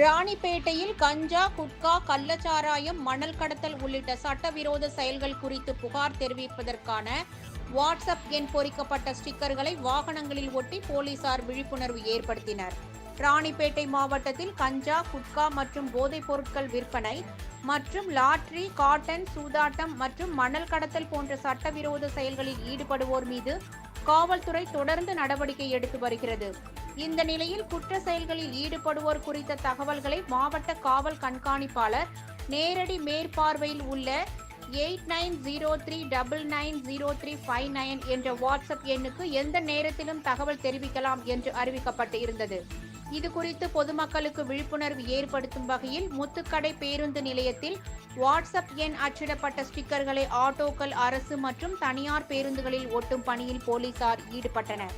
ராணிப்பேட்டையில் கஞ்சா குட்கா கள்ளச்சாராயம் மணல் கடத்தல் உள்ளிட்ட சட்டவிரோத செயல்கள் குறித்து புகார் தெரிவிப்பதற்கான வாட்ஸ்அப் எண் பொறிக்கப்பட்ட ஸ்டிக்கர்களை வாகனங்களில் ஒட்டி போலீசார் விழிப்புணர்வு ஏற்படுத்தினர். ராணிப்பேட்டை மாவட்டத்தில் கஞ்சா குட்கா மற்றும் போதைப் பொருட்கள் விற்பனை மற்றும் லாட்ரி காட்டன் சூதாட்டம் மற்றும் மணல் கடத்தல் போன்ற சட்டவிரோத செயல்களில் ஈடுபடுவோர் மீது காவல்துறை தொடர்ந்து நடவடிக்கை எடுத்து வருகிறது. இந்த நிலையில் குற்ற செயல்களில் ஈடுபடுவோர் குறித்த தகவல்களை மாவட்ட காவல் கண்காணிப்பாளர் நேரடி மேற்பார்வையில் உள்ள eight nine zero three double nine zero three five nine என்ற வாட்ஸ்அப் எண்ணுக்கு எந்த நேரத்திலும் தகவல் தெரிவிக்கலாம் என்று அறிவிக்கப்பட்டு இருந்தது. இது குறித்து பொதுமக்களுக்கு விழிப்புணர்வு ஏற்படுத்தும் வகையில் முத்துக்கடை பேருந்து நிலையத்தில் வாட்ஸ்அப் எண் அச்சிடப்பட்ட ஸ்டிக்கர்களை ஆட்டோக்கள் அரசு மற்றும் தனியார் பேருந்துகளில் ஒட்டும் பணியில் போலீசார் ஈடுபட்டனர்.